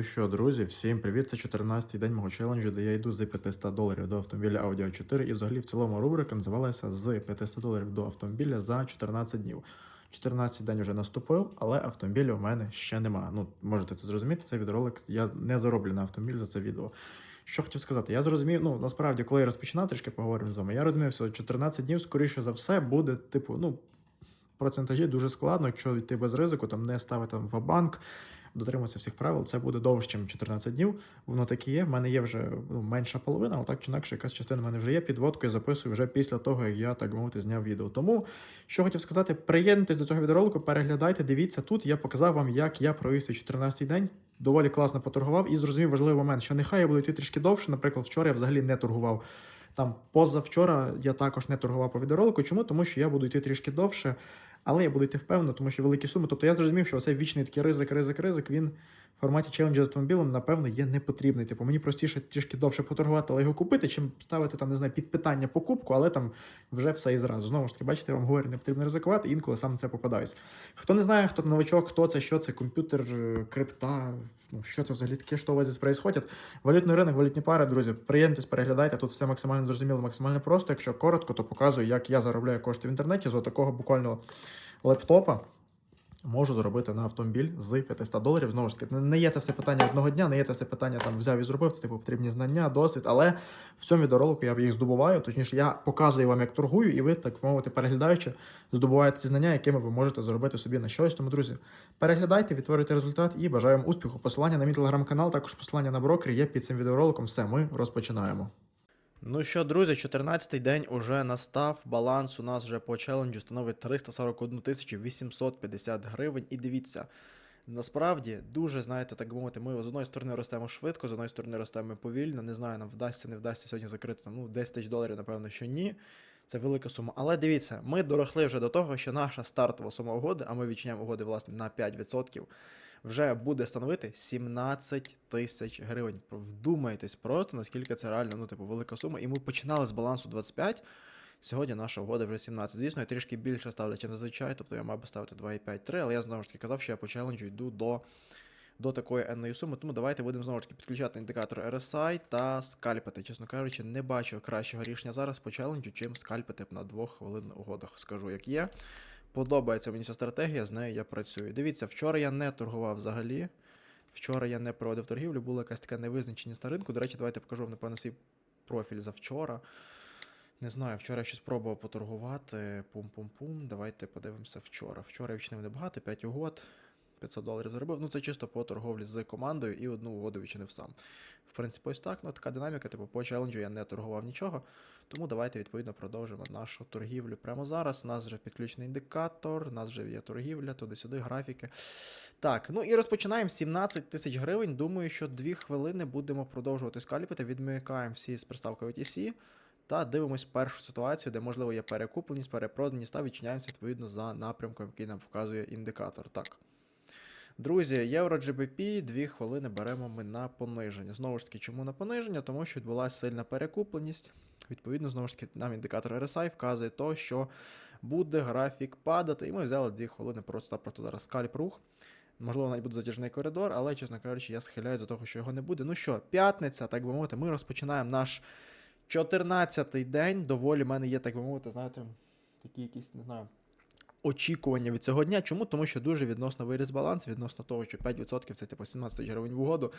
Ну що, друзі, всім привіт! Це 14-й день мого челенджу, де я йду з 500 доларів до автомобіля Audi a 4 І взагалі в цілому рубрика називалася з 500 доларів до автомобіля за 14 днів. 14 день вже наступив, але автомобіля у мене ще нема. Ну, можете це зрозуміти, цей відеоролик я не зароблю на автомобіль за це відео. Що хотів сказати, я зрозумів, ну насправді, коли я розпочинав, трішки поговоримо з вами, я розумів, що 14 днів, скоріше за все, буде, типу, ну, процентажі дуже складно, якщо йти без ризику, там не ставити там в банк, дотримуватися всіх правил, це буде довше, ніж 14 днів. Воно так і є. В мене є вже ну, менша половина, але так чи інакше, якась частина в мене вже є. Підводку я записую вже після того, як я так мовити зняв відео. Тому що хотів сказати, приєднуйтесь до цього відеоролику, переглядайте, дивіться тут. Я показав вам, як я провів цей 14 день. Доволі класно поторгував і зрозумів важливий момент, що нехай я буду йти трішки довше. Наприклад, вчора я взагалі не торгував. Там позавчора я також не торгував по відеоролику. Чому? Тому що я буду йти трішки довше, але я буду йти впевнено, тому що великі суми. Тобто я зрозумів, що оцей вічний такий ризик, ризик, ризик, він в форматі челенджу з автомобілем, напевно, є непотрібний. Типу, мені простіше трішки довше поторгувати, але його купити, чим ставити там, не знаю, під питання покупку, але там вже все і зразу. Знову ж таки, бачите, я вам говорю, не потрібно ризикувати, інколи сам на це попадаюсь. Хто не знає, хто новачок, хто це, що це, комп'ютер, е, крипта, ну що це взагалі таке, що у вас здесь происходит. Валютний ринок, валютні пари, друзі, приємтесь, переглядайте. Тут все максимально зрозуміло, максимально просто. Якщо коротко, то показую, як я заробляю кошти в інтернеті з такого буквально лептопа. Можу заробити на автомобіль з 500 доларів. Знову ж таки, не є це все питання одного дня, не є це все питання там взяв і зробив. Це типу потрібні знання, досвід. Але в цьому відеоролику я їх здобуваю. Точніше, я показую вам, як торгую, і ви, так мовити, переглядаючи, здобуваєте ці знання, якими ви можете заробити собі на щось. Тому, друзі, переглядайте, відтворюйте результат і бажаю вам успіху. Посилання на мій телеграм-канал, також посилання на брокер є під цим відеороликом. Все, ми розпочинаємо. Ну що, друзі, 14-й день уже настав. Баланс у нас вже по челенджу становить 341 850 гривень. І дивіться, насправді дуже, знаєте, так би мовити, ми з одної сторони ростемо швидко, з одної сторони ростемо повільно. Не знаю, нам вдасться, не вдасться сьогодні закрити ну, 10 тисяч доларів, напевно, що ні. Це велика сума. Але дивіться, ми доросли вже до того, що наша стартова сума угоди, а ми відчиняємо угоди, власне, на 5%. Вже буде становити 17 тисяч гривень. Вдумайтесь просто, наскільки це реально ну, типу, велика сума. І ми починали з балансу 25. Сьогодні наша угода вже 17. Звісно, я трішки більше ставлю, ніж зазвичай. Тобто я мав би ставити 2,5-3, але я знову ж таки казав, що я по челенджу йду до до такої енної суми. Тому давайте будемо знову ж таки підключати індикатор RSI та скальпити. Чесно кажучи, не бачу кращого рішення зараз по челенджу, чим скальпити на двох хвилин угодах. Скажу, як є. Подобається мені ця стратегія, з нею я працюю. Дивіться, вчора я не торгував взагалі. Вчора я не проводив торгівлю, була якась така невизначеність на ринку. До речі, давайте покажу вам, напевно, свій профіль за вчора. Не знаю, вчора я щось пробував поторгувати. Пум-пум-пум. Давайте подивимося вчора. Вчора я відчинив небагато, 5 угод. 500 доларів заробив. Ну, це чисто по торговлі з командою і одну угоду відчинив сам. В принципі, ось так. Ну, така динаміка, типу, по челенджу я не торгував нічого. Тому давайте, відповідно, продовжимо нашу торгівлю прямо зараз. У нас вже підключений індикатор, у нас вже є торгівля, туди-сюди, графіки. Так, ну і розпочинаємо 17 тисяч гривень. Думаю, що 2 хвилини будемо продовжувати скальпити. Відмикаємо всі з приставкою OTC. Та дивимось першу ситуацію, де, можливо, є перекупленість, перепроданість, та відчиняємося відповідно за напрямком, який нам вказує індикатор. Так. Друзі, Євро GBP, 2 хвилини беремо ми на пониження. Знову ж таки, чому на пониження? Тому що відбулася сильна перекупленість. Відповідно, знову ж таки, нам індикатор RSI вказує то, що буде графік падати. І ми взяли 2 хвилини просто-просто зараз скальп рух. Можливо, навіть буде затяжний коридор, але, чесно кажучи, я схиляю до того, що його не буде. Ну що, п'ятниця, так би мовити, ми розпочинаємо наш 14-й день. Доволі в мене є, так би мовити, знаєте, такі якісь, не знаю очікування від цього дня. Чому? Тому що дуже відносно виріс баланс, відносно того, що 5% це типу 17 тисяч гривень в угоду.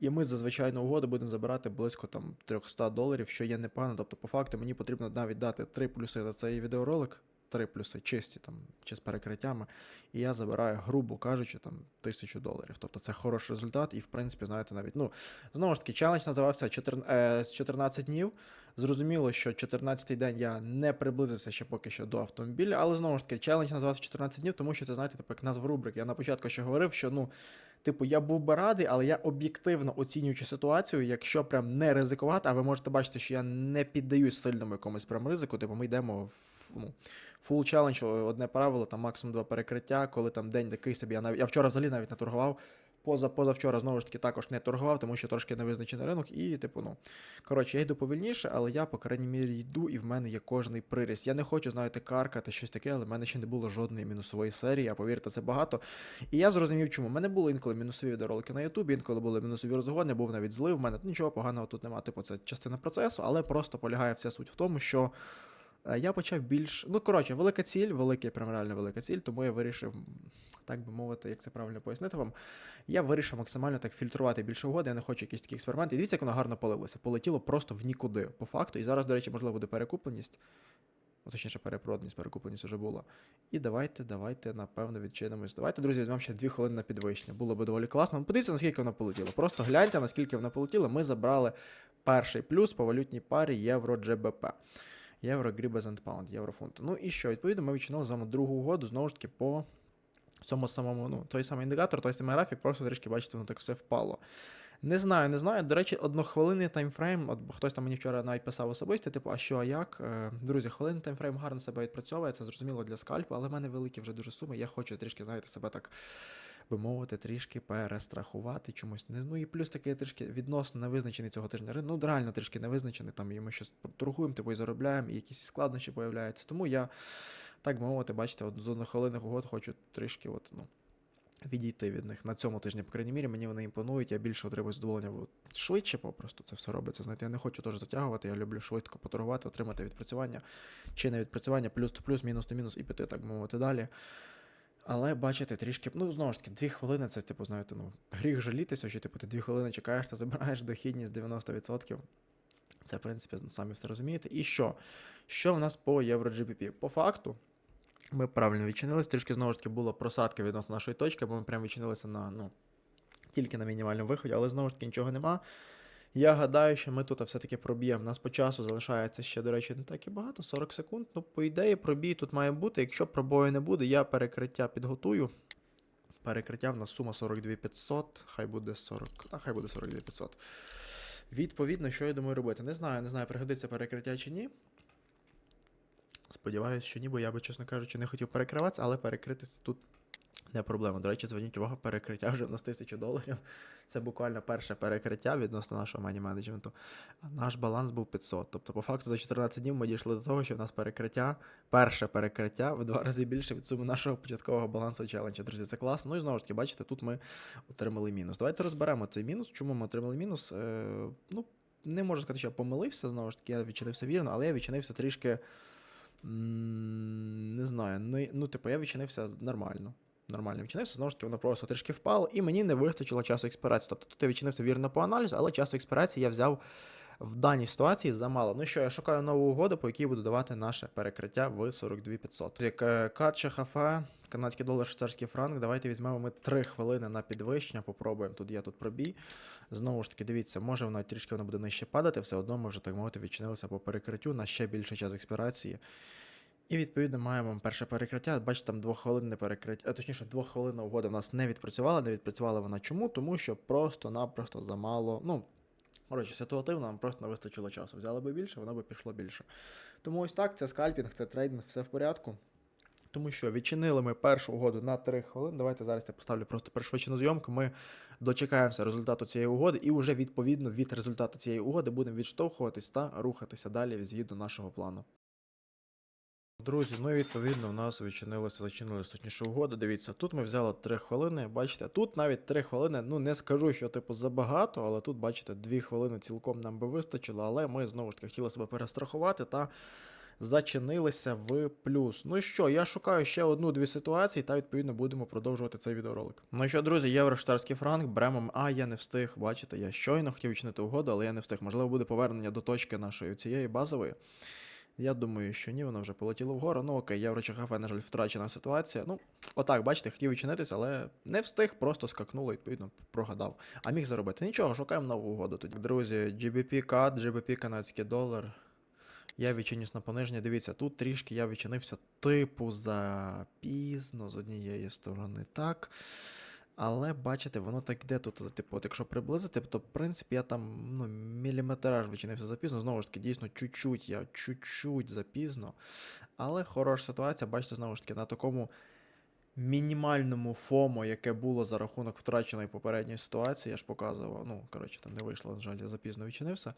І ми за звичайну угоду будемо забирати близько там 300 доларів, що є непогано. Тобто, по факту, мені потрібно навіть дати 3 плюси за цей відеоролик. Три плюси чисті там чи з перекриттями, і я забираю, грубо кажучи, там тисячу доларів. Тобто це хороший результат, і в принципі, знаєте, навіть ну знову ж таки, челендж називався 14, е, 14 днів. Зрозуміло, що 14-й день я не приблизився ще поки що до автомобіля, але знову ж таки, челендж називався 14 днів, тому що це, знаєте, типу, як назва рубрик. Я на початку ще говорив, що ну. Типу, я був би радий, але я об'єктивно оцінюючи ситуацію, якщо прям не ризикувати, а ви можете бачити, що я не піддаюсь сильному якомусь прям ризику, типу ми йдемо в ну, full challenge, одне правило, там максимум два перекриття, коли там день такий собі. Я навіть я вчора взагалі навіть не торгував. Поза позавчора знову ж таки також не торгував, тому що трошки невизначений ринок. І, типу, ну коротше, я йду повільніше, але я, по крайній мірі, йду, і в мене є кожний приріс. Я не хочу, знаєте, каркати щось таке, але в мене ще не було жодної мінусової серії, а повірте, це багато. І я зрозумів, чому. У мене були інколи мінусові відеоролики на Ютубі, інколи були мінусові розгони, був навіть злив. В мене нічого поганого тут немає. Типу, це частина процесу, але просто полягає вся суть в тому, що. Е, Я почав більш. Ну, коротше, велика ціль, велика, прям реально велика ціль, тому я вирішив, так би мовити, як це правильно пояснити вам. Я вирішив максимально так фільтрувати більше угоди, я не хочу якісь такі експерименти. І дивіться, як воно гарно полилося. Полетіло просто в нікуди, по факту. І зараз, до речі, можливо, буде перекупленість. Ну, Точніше, перепроданість, перекупленість вже була. І давайте, давайте, напевно, відчинимось. Давайте, друзі, візьмемо ще дві хвилини на підвищення. Було би доволі класно. Ну, Подивіться, наскільки воно полетіло. Просто гляньте, наскільки воно полетіло. Ми забрали перший плюс по валютній парі євро GBP. Євро Gribes єврофунт. Ну і що? Відповідно, ми відчинили з вами другу угоду, знову ж таки, по цьому самому, ну, той самий індикатор, той самий графік, просто трішки, бачите, воно так все впало. Не знаю, не знаю. До речі, однохвилинний таймфрейм. От хтось там мені вчора навіть писав особисто, типу, а що, а як? Е, Друзі, хвилинний таймфрейм гарно себе відпрацьовує, це зрозуміло для скальпу, але в мене великі вже дуже суми. Я хочу трішки, знаєте, себе так би мовити, трішки перестрахувати чомусь. Не- Ну і плюс таки трішки відносно невизначений цього тижня. Ну, реально трішки невизначений. Там і ми щось торгуємо, типу, і заробляємо, і якісь складнощі появляються. Тому я, так би мовити, бачите, от з однохвилинних угод хочу трішки, от, ну. Відійти від них на цьому тижні, по крайній мірі, мені вони імпонують, я більше отримую задоволення швидше, попросту це все робиться. Знаєте, я не хочу теж затягувати, я люблю швидко поторгувати, отримати відпрацювання, чи не відпрацювання, плюс то плюс, мінус то мінус, і піти, так мовити, далі. Але бачите, трішки, ну знову ж таки, дві хвилини це, типу, знаєте, ну, гріх жалітися, що типу, ти дві хвилини чекаєш та забираєш дохідність 90%. Це, в принципі, самі все розумієте. І що? Що в нас по Євро GBP? По факту, ми правильно відчинились, трішки знову ж таки була просадка відносно нашої точки, бо ми прям відчинилися на, ну, тільки на мінімальному виході, але знову ж таки нічого нема. Я гадаю, що ми тут все-таки проб'ємо. Нас по часу залишається ще, до речі, не так і багато, 40 секунд. Ну, по ідеї, пробій тут має бути. Якщо пробою не буде, я перекриття підготую. Перекриття в нас сума 42 500, хай буде 40, а хай буде 42 500. Відповідно, що я думаю робити? Не знаю, не знаю, пригодиться перекриття чи ні. Сподіваюсь, що ні, бо я би, чесно кажучи, не хотів перекриватися, але перекритися тут не проблема. До речі, зверніть увагу, перекриття вже в нас 1000 доларів. Це буквально перше перекриття відносно нашого мані менеджменту. Наш баланс був 500. Тобто, по факту, за 14 днів ми дійшли до того, що в нас перекриття, перше перекриття в два рази більше від суми нашого початкового балансу челенджа. Друзі, це класно. Ну і знову ж таки, бачите, тут ми отримали мінус. Давайте розберемо цей мінус. Чому ми отримали мінус? Е, ну, не можу сказати, що я помилився, знову ж таки, я відчинився вірно, але я відчинився трішки. Не знаю, ну, ну, типу, я відчинився нормально. Нормально відчинився, знову ж таки, воно просто трішки впало, і мені не вистачило часу експірації. Тобто тут я відчинився вірно по аналізу, але часу експірації я взяв в даній ситуації замало. Ну що, я шукаю нову угоду, по якій буду давати наше перекриття в 42 500. Як е, кат канадський долар, швейцарський франк. Давайте візьмемо ми 3 хвилини на підвищення, попробуємо. Тут є тут пробій. Знову ж таки, дивіться, може воно трішки воно буде нижче падати, все одно ми вже так мовити відчинилися по перекриттю на ще більше час експірації. І відповідно маємо перше перекриття. Бачите, там двохвилинне перекриття, а точніше, двохвилинна угода в нас не відпрацювала. Не відпрацювала вона чому? Тому що просто-напросто замало. Ну, коротше, ситуативно нам просто не вистачило часу. Взяли би більше, воно би пішло більше. Тому ось так, це скальпінг, це трейдинг, все в порядку. Тому що відчинили ми першу угоду на 3 хвилини. Давайте зараз я поставлю просто пришвидшену зйомку. Ми дочекаємося результату цієї угоди, і вже відповідно від результату цієї угоди будемо відштовхуватись та рухатися далі згідно нашого плану. Друзі, ну і відповідно в нас відчинилося, зачинилася точніше угода. Дивіться, тут ми взяли 3 хвилини. Бачите, тут навіть 3 хвилини. Ну не скажу, що типу забагато, але тут, бачите, 2 хвилини цілком нам би вистачило. Але ми знову ж таки хотіли себе перестрахувати та зачинилися в плюс. Ну що, я шукаю ще одну-дві ситуації, та відповідно будемо продовжувати цей відеоролик. Ну що, друзі, євро штарський франк, беремо. А, я не встиг. Бачите, я щойно хотів відчинити угоду, але я не встиг. Можливо, буде повернення до точки нашої цієї базової. Я думаю, що ні, воно вже полетіло вгору. Ну окей, євро чи ХФ, на жаль, втрачена ситуація. Ну, отак, бачите, хотів відчинитися, але не встиг, просто скакнуло, відповідно, прогадав. А міг заробити. Нічого, шукаємо нову угоду тоді. Друзі, GBP CAD, GBP канадський долар. Я відчинюсь на пониження. Дивіться, тут трішки я відчинився типу запізно з однієї сторони. Так. Але бачите, воно так йде тут, типу, от якщо приблизити, то в принципі я там ну, міліметраж вичинився запізно. Знову ж таки, дійсно, чуть-чуть, я чуть-чуть запізно. Але хороша ситуація, бачите, знову ж таки, на такому мінімальному ФОМО, яке було за рахунок втраченої попередньої ситуації, я ж показував. Ну, коротше, там не вийшло, на жаль, я запізно відчинився.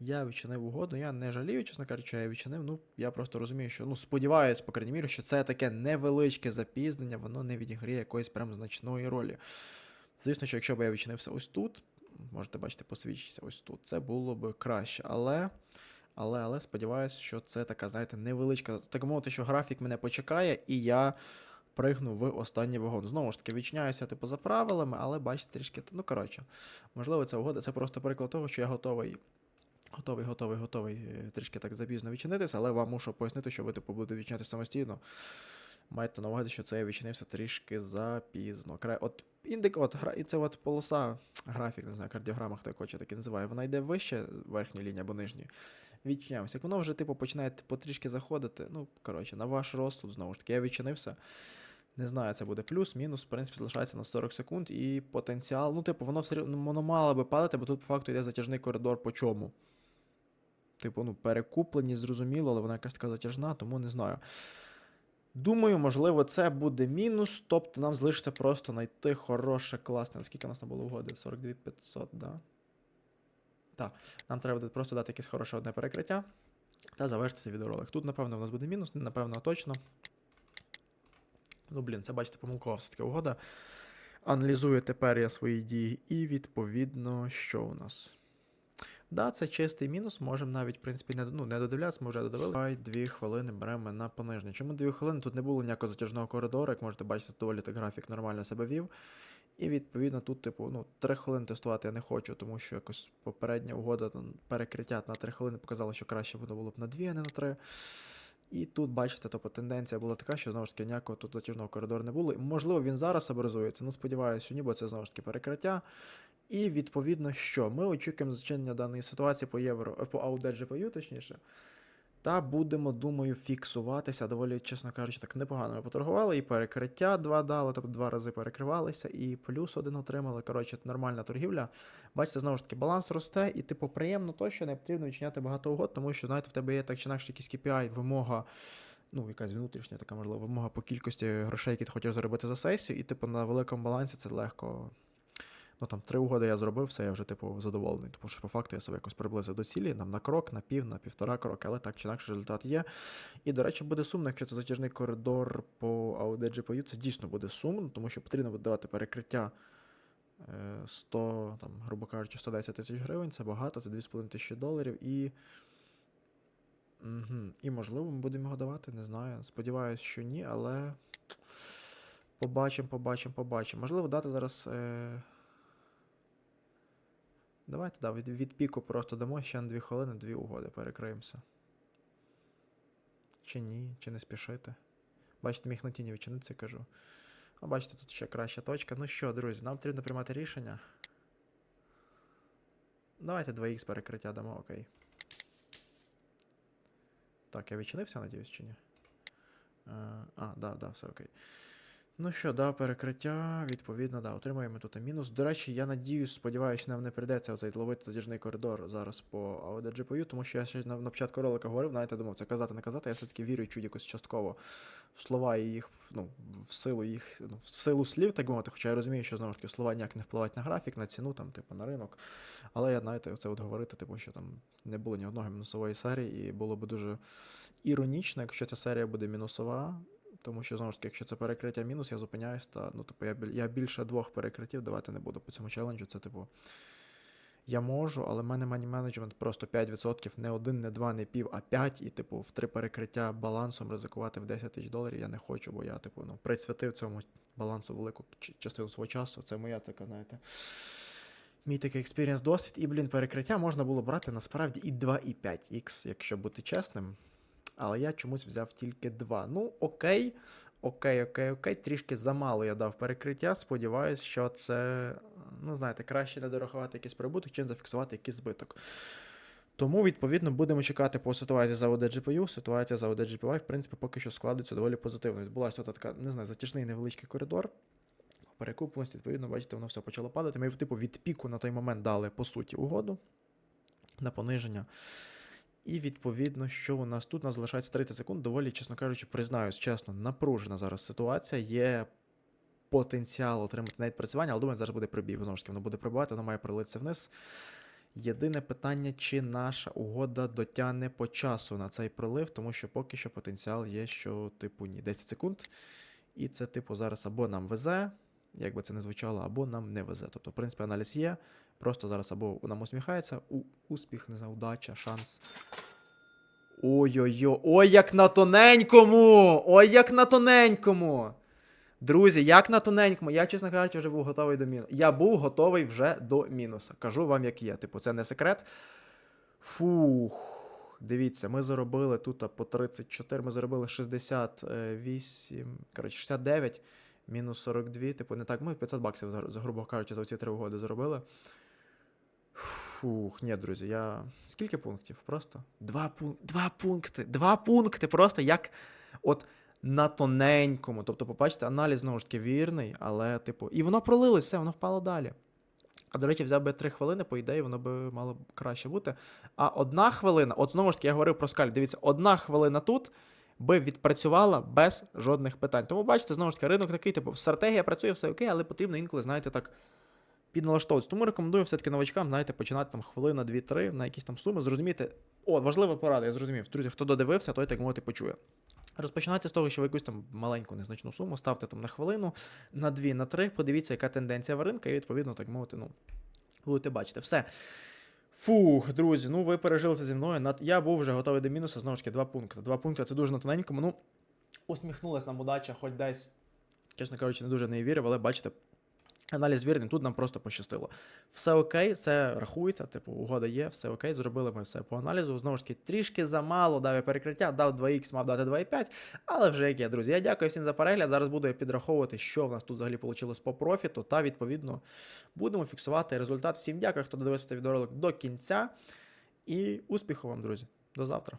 Я відчинив угоду. Я не жалію, чесно кажучи, я відчинив. Ну, я просто розумію, що ну, сподіваюсь, по крайній мірі, що це таке невеличке запізнення, воно не відіграє якоїсь прям значної ролі. Звісно, що якщо б я відчинився ось тут, можете бачити, посвідчитися ось тут, це було б краще. Але. Але, але сподіваюся, що це така, знаєте, невеличка. Так мовити, що графік мене почекає, і я пригну в останній вагон. Знову ж таки, відчиняюся, типу, за правилами, але бачите, трішки. Ну, коротше, можливо, ця угода це просто приклад того, що я готовий. Готовий, готовий, готовий е, трішки так запізно відчинитися, але вам мушу пояснити, що ви типу будете відчинятися самостійно. Майте на увазі, що це я відчинився трішки запізно. Кра... От індик, от гра... і це от полоса, графік, не знаю, кардіограма, хто хоче, так і називає. Вона йде вище верхньої лінії або нижньої. Відчинявся. Як воно вже, типу, починає потрішки заходити. Ну, коротше, на ваш тут знову ж таки, я відчинився. Не знаю, це буде плюс, мінус, в принципі, залишається на 40 секунд, і потенціал. Ну, типу, воно все рівно воно мало би падати, бо тут по факту йде затяжний коридор по чому. Типу, ну, перекуплені, зрозуміло, але вона якась така затяжна, тому не знаю. Думаю, можливо, це буде мінус, тобто нам залишиться просто знайти хороше, класне. Наскільки у нас там було угоди? 42 500, да? Так, нам треба буде просто дати якесь хороше одне перекриття та завершити цей відеоролик. Тут, напевно, у нас буде мінус, напевно, точно. Ну, блін, це бачите, помилкова все-таки угода. Аналізую тепер я свої дії, і відповідно, що у нас? Да, це чистий мінус, можемо навіть, в принципі, не, ну, не додивлятися, ми вже додивили. Давай дві хвилини беремо на пониження. Чому дві хвилини? Тут не було ніякого затяжного коридору, як можете бачити, доволі так графік нормально себе вів. І відповідно тут, типу, ну, 3 хвилини тестувати я не хочу, тому що якось попередня угода перекриття на 3 хвилини показала, що краще воно було б на 2, а не на 3. І тут, бачите, тобто тенденція була така, що знову ж таки ніякого тут затяжного коридору не було. Можливо, він зараз образується. Ну, сподіваюся, що ні, бо це знову ж таки перекриття. І відповідно, що ми очікуємо зачинення даної ситуації по євро, по GPU, точніше. Та будемо, думаю, фіксуватися. Доволі, чесно кажучи, так непогано ми поторгували. І перекриття два дали, тобто два рази перекривалися, і плюс один отримали. Коротше, нормальна торгівля. Бачите, знову ж таки, баланс росте, і, типу, приємно то, що не потрібно відчиняти багато угод, тому що, знаєте, в тебе є так чи інакше якийсь KPI, вимога. Ну, якась внутрішня така, можливо, вимога по кількості грошей, які ти хочеш заробити за сесію, і, типу, на великому балансі це легко. Ну там три угоди я зробив, все, я вже типу задоволений. Тому що по факту я себе якось приблизив до цілі, нам на крок, на пів, на півтора кроки, але так чи інакше результат є. І, до речі, буде сумно, якщо це затяжний коридор по Audi GPU, це дійсно буде сумно, тому що потрібно буде давати перекриття 100, там, грубо кажучи, 110 тисяч гривень, це багато, це 2,5 тисячі доларів і. Угу. І, можливо, ми будемо його давати, не знаю. Сподіваюсь, що ні, але. Побачимо, побачимо, побачимо. Можливо, дати зараз. Е... Давайте да, від, від піку просто дамо ще на 2 хвилини, дві угоди перекриємося. Чи ні, чи не спішити. Бачите, міг на тіні відчинитися, кажу. А бачите, тут ще краща точка. Ну що, друзі, нам потрібно приймати рішення. Давайте 2х перекриття дамо, окей. Так, я відчинився, надіюсь, чи ні? Е, А, да, да, все окей. Ну що, да, перекриття, відповідно, да, отримуємо тут мінус. До речі, я надіюсь, сподіваюся, нам не прийдеться оцей ловити затяжний коридор зараз по Audi GPU, тому що я ще на, на початку ролика говорив, навіть думав, це казати, не казати, я все-таки вірю чуть якось частково в слова і їх, ну, в силу їх, ну, в силу слів, так мовити, хоча я розумію, що знову ж таки слова ніяк не впливають на графік, на ціну, там, типу, на ринок. Але я, знаєте, оце от говорити, типу, що там не було ні одного мінусової серії, і було б дуже іронічно, якщо ця серія буде мінусова. Тому що, знову ж таки, якщо це перекриття мінус, я зупиняюсь, та ну, типу, я я більше двох перекриттів давати не буду по цьому челенджу. Це, типу, я можу, але в мене мані менеджмент просто 5%, не один, не два, не пів, а 5, і, типу, в три перекриття балансом ризикувати в 10 тисяч доларів я не хочу, бо я, типу, ну, присвятив цьому балансу велику частину свого часу. Це моя така, знаєте. Мій такий експірієнс досвід. І, блін, перекриття можна було брати насправді і 2, і 5х, якщо бути чесним але я чомусь взяв тільки два. Ну, окей, окей, окей, окей. Трішки замало я дав перекриття. Сподіваюсь, що це, ну, знаєте, краще не дорахувати якийсь прибуток, чим зафіксувати якийсь збиток. Тому, відповідно, будемо чекати по ситуації за OD GPU. Ситуація за OD GPY, в принципі, поки що складається доволі позитивно. Відбулася така, не знаю, затяжний невеличкий коридор. Перекупленість, відповідно, бачите, воно все почало падати. Ми, типу, від піку на той момент дали, по суті, угоду на пониження. І відповідно, що у нас тут у нас залишається 30 секунд. Доволі, чесно кажучи, признаюсь, чесно, напружена зараз ситуація. Є потенціал отримати навіть працювання, але думаю, зараз буде прибій. Знову ж воно буде прибувати, воно має пролитися вниз. Єдине питання, чи наша угода дотягне по часу на цей пролив, тому що поки що потенціал є, що, типу, ні, 10 секунд. І це, типу, зараз або нам везе, як би це не звучало, або нам не везе. Тобто, в принципі, аналіз є. Просто зараз або нам усміхається, у, успіх, не знаю, удача, шанс. Ой-ой-ой, ой, як на тоненькому! Ой, як на тоненькому! Друзі, як на тоненькому, я, чесно кажучи, вже був готовий до мінусу. Я був готовий вже до мінуса. Кажу вам, як є. Типу, це не секрет. Фух. Дивіться, ми заробили тут по 34, ми заробили 68, коротше, 69, мінус 42, типу, не так. Ми 500 баксів, грубо кажучи, за ці три угоди заробили. Фух, ні, друзі, я. Скільки пунктів? Просто? Два, пун... Два пункти. Два пункти. Просто як. От на тоненькому. Тобто, побачите, аналіз знову ж таки вірний, але, типу, і воно пролилось, все, воно впало далі. А до речі, взяв би 3 хвилини, по ідеї, воно би мало краще бути. А одна хвилина, от знову ж таки, я говорив про скаль. Дивіться, одна хвилина тут би відпрацювала без жодних питань. Тому бачите, знову ж таки, ринок такий, типу, стратегія працює, все окей, але потрібно інколи, знаєте, так. Підналаштовуватися. Тому рекомендую все-таки новачкам, знаєте, починати там хвилина, 2-3 на якісь там суми. Зрозуміти. О, важлива порада, я зрозумів. Друзі, хто додивився, той так мовити почує. Розпочинайте з того, що ви якусь там маленьку незначну суму ставте там на хвилину, на 2, на 3, подивіться, яка тенденція в ринку, і відповідно, так мовити, ну, будете бачити. Все. Фух, друзі, ну ви пережили це зі мною. Я був вже готовий до мінусу, знову ж таки, два пункти. Два пункти це дуже на тоненькому. Ну, усміхнулась нам удача, хоч десь, чесно кажучи, не дуже не вірив, але бачите, аналіз вірний, тут нам просто пощастило. Все окей, це рахується, типу, угода є, все окей, зробили ми все по аналізу. Знову ж таки, трішки замало дав я перекриття, дав 2х, мав дати 2,5, але вже як є, друзі. Я дякую всім за перегляд. Зараз буду я підраховувати, що в нас тут взагалі вийшло по профіту, та відповідно будемо фіксувати результат. Всім дякую, хто додивився цей відеоролик до кінця. І успіху вам, друзі. До завтра.